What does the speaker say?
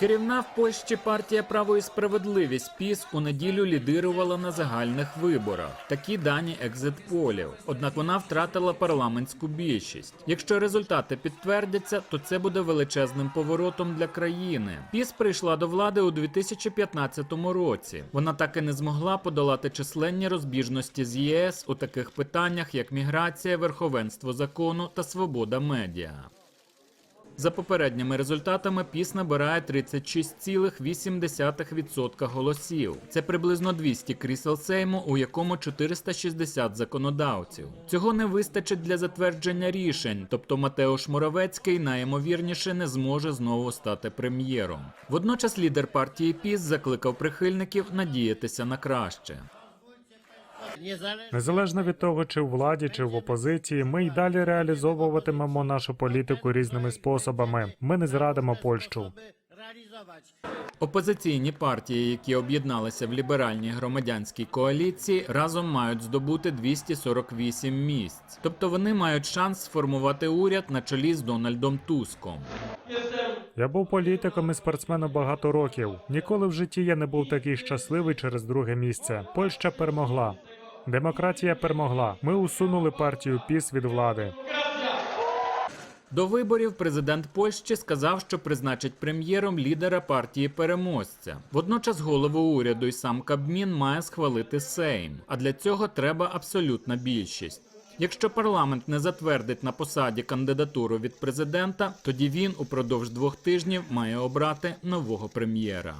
Керівна в Польщі партія Право і справедливість ПІС у неділю лідирувала на загальних виборах. Такі дані екзит-полів. Однак вона втратила парламентську більшість. Якщо результати підтвердяться, то це буде величезним поворотом для країни. ПІС прийшла до влади у 2015 році. Вона так і не змогла подолати численні розбіжності з ЄС у таких питаннях, як міграція, верховенство закону та свобода медіа. За попередніми результатами ПІС набирає 36,8% голосів. Це приблизно 200 крісел Сейму, у якому 460 законодавців. Цього не вистачить для затвердження рішень, тобто Матеуш Моровецький найімовірніше не зможе знову стати прем'єром. Водночас лідер партії ПІС закликав прихильників надіятися на краще. Незалежно від того, чи в владі, чи в опозиції, ми й далі реалізовуватимемо нашу політику різними способами. Ми не зрадимо Польщу. Опозиційні партії, які об'єдналися в ліберальній громадянській коаліції, разом мають здобути 248 місць. Тобто вони мають шанс сформувати уряд на чолі з Дональдом Туском. Я був політиком і спортсменом багато років. Ніколи в житті я не був такий щасливий через друге місце. Польща перемогла. Демократія перемогла. Ми усунули партію ПІС від влади. До виборів президент Польщі сказав, що призначить прем'єром лідера партії переможця. Водночас голову уряду і сам Кабмін має схвалити Сейм. А для цього треба абсолютна більшість. Якщо парламент не затвердить на посаді кандидатуру від президента, тоді він упродовж двох тижнів має обрати нового прем'єра.